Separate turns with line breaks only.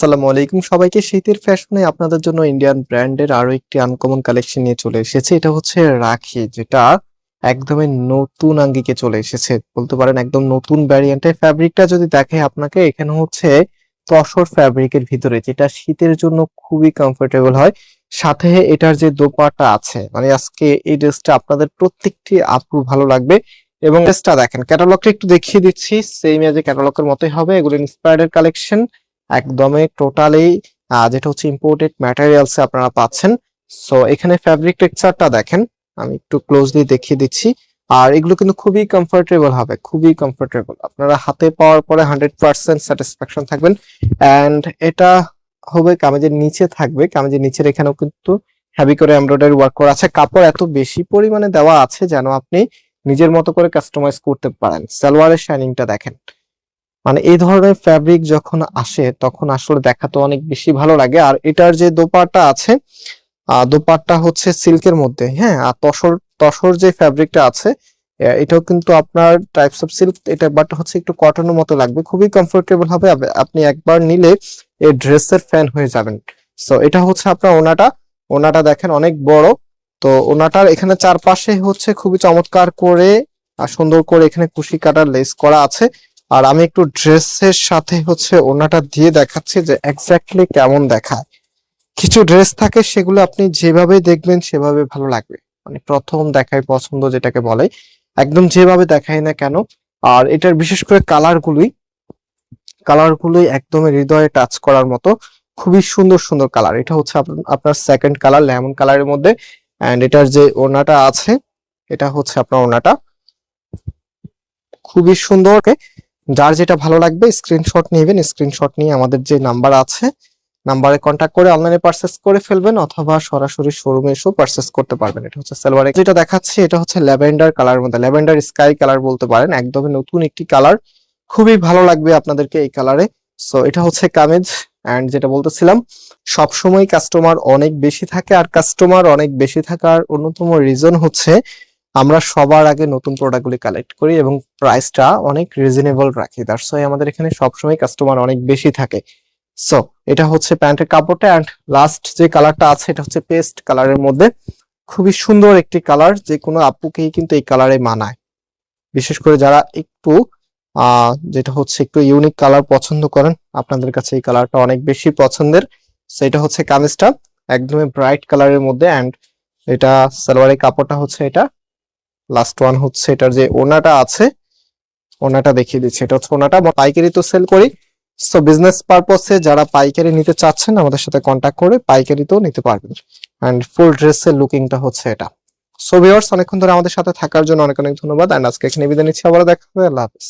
আসসালামু আলাইকুম। সবাইকে শীতের ফ্যাশনে আপনাদের জন্য ইন্ডিয়ান ব্র্যান্ডের আরও একটি আনকমন কালেকশন নিয়ে চলে এসেছে। এটা হচ্ছে রাখি, যেটা একদমই নতুন আঙ্গিকে চলে এসেছে। বলতে পারেন একদম নতুন ভ্যারিয়েন্টের ফ্যাব্রিকটা যদি দেখে আপনাকে, এখানে হচ্ছে তসর ফ্যাব্রিকের ভিতরে, যেটা শীতের জন্য খুবই কমফোর্টেবল হয়। সাথে এটার যে দোপাটা আছে মানে আজকে এই ড্রেসটা আপনাদের প্রত্যেকটি আপু ভালো লাগবে। এবং ড্রেসটা দেখেন ক্যাটালগটা একটু দেখিয়ে দিচ্ছি। সেম এজ ক্যাটালগের মতোই হবে। এগুলো ইন্সপায়ার্ড কালেকশন একদমই টোটালি যেটা হচ্ছে ইম্পোর্টেড ম্যাটেরিয়ালস আপনারা পাচ্ছেন। সো এখানে ফ্যাব্রিক টেক্সচারটা দেখেন, আমি একটু ক্লোজলি দেখিয়ে দিচ্ছি। আর এগুলো কিন্তু খুবই কমফোর্টেবল হবে, খুবই কমফোর্টেবল আপনারা হাতে পাওয়ার পরে হান্ড্রেড পার্সেন্ট স্যাটিসফ্যাকশন থাকবেন। অ্যান্ড এটা হবে কামেজের নিচে থাকবে। কামেজের নিচের এখানেও কিন্তু হেভি করে এমব্রয়ডারি ওয়ার্ক করা আছে। কাপড় এত বেশি পরিমাণে দেওয়া আছে যেন আপনি নিজের মতো করে কাস্টমাইজ করতে পারেন। সালোয়ারের শাইনিংটা দেখেন। মানে এই ধরনের ফ্যাব্রিক যখন আসে, তখন আসলে দেখাতে অনেক বেশি ভালো লাগে। আর এটার যে দোপাট্টা আছে দোপাট্টা হচ্ছে সিল্কের মধ্যে হ্যাঁ? আর তসর তসর যে ফ্যাব্রিকটা আছে এটাও কিন্তু আপনার টাইপস অফ সিল্ক এটা বাট হচ্ছে একটু কটনের মতো লাগবে। খুবই কমফোর্টেবল হবে। আপনি একবার নিলে এই ড্রেসের ফ্যান হয়ে যাবেন। সো এটা হচ্ছে আপনার ওনাটা। ওনাটা দেখেন অনেক বড়। তো ওনাটার এখানে চারপাশে হচ্ছে খুবই চমৎকার করে আর সুন্দর করে এখানে কুশি কাটার লেস করা আছে। আর আমি একটু ড্রেসের সাথে হচ্ছে ওনাটা দিয়ে দেখাচ্ছি যে এক্স্যাক্টলি কেমন দেখায়। কিছু ড্রেস থাকে সেগুলো আপনি যেভাবে দেখবেন সেভাবে ভালো লাগবে। মানে প্রথম দেখায় পছন্দ যেটাকে বলে, একদম যেভাবে দেখায় না কেন। আর এটার বিশেষ করে কালার গুলোই কালার গুলোই একদম হৃদয়ে টাচ করার মতো, খুবই সুন্দর সুন্দর কালার। এটা হচ্ছে আপ- আপনার সেকেন্ড কালার লেমন কালারের মধ্যে। এন্ড এটার যে ওনাটা আছে, এটা হচ্ছে আপনার ওনাটা খুবই সুন্দর যার যেটা ভালো লাগবে স্ক্রিনশট নেবেন। স্ক্রিনশট নিয়ে আমাদের যে নাম্বার আছে নাম্বারে কন্ট্যাক্ট করে অনলাইনে পারচেস করে ফেলবেন অথবা সরাসরি শোরুমে এসেও পারচেস করতে পারবেন। এটা হচ্ছে সালোয়ার যেটা দেখাচ্ছি, এটা হচ্ছে ল্যাভেন্ডার কালার মধ্যে। ল্যাভেন্ডার স্কাই কালার বলতে পারেন, একদমই নতুন একটি কালার খুবই ভালো লাগবে আপনাদেরকে এই কালারে সো এটা হচ্ছে কামিজ এন্ড যেটা বলতেছিলাম, সবসময় কাস্টমার অনেক বেশি থাকে আর কাস্টমার অনেক বেশি থাকার অন্যতম রিজন হচ্ছে আমরা সবার আগে নতুন প্রোডাক্টগুলি কালেক্ট করি এবং প্রাইসটা অনেক রিজনেবল রাখি। দ্যাটস ওয়াই আমাদের এখানে সবসময় কাস্টমার অনেক বেশি থাকে। সো এটা হচ্ছে প্যান্টের কাপড়টা অ্যান্ড লাস্ট যে কালারটা আছে, এটা হচ্ছে পেস্ট কালারের মধ্যে। খুবই সুন্দর একটি কালার যে কোনো আপুকেই কিন্তু এই কালারে মানায়। বিশেষ করে যারা একটু যেটা হচ্ছে একটু ইউনিক কালার পছন্দ করেন, আপনাদের কাছে এই কালারটা অনেক বেশি পছন্দের। সো এটা হচ্ছে কামিজটা, একদমই ব্রাইট কালারের মধ্যে অ্যান্ড এটা সালোয়ারের কাপড়টা হচ্ছে এটা। লাস্ট ওয়ান হচ্ছে এটার যে ওনাটা আছে, ওনাটা দেখিয়ে দিচ্ছি। এটা হচ্ছে ওনাটা পাইকারি তো সেল করি। সো বিজনেস পারপসে যারা পাইকারি নিতে চাচ্ছেন, আমাদের সাথে কন্ট্যাক্ট করে পাইকারি তো নিতে পারবেন। এন্ড ফুল ড্রেসের লুকিংটা হচ্ছে এটা। সো ভিউয়ার্স অনেকক্ষণ ধরে আমাদের সাথে থাকার জন্য অনেক অনেক ধন্যবাদ। এন্ড আজকে এখানে বিদায় নিচ্ছি। আবার দেখা হবে। আল্লাহ হাফিজ।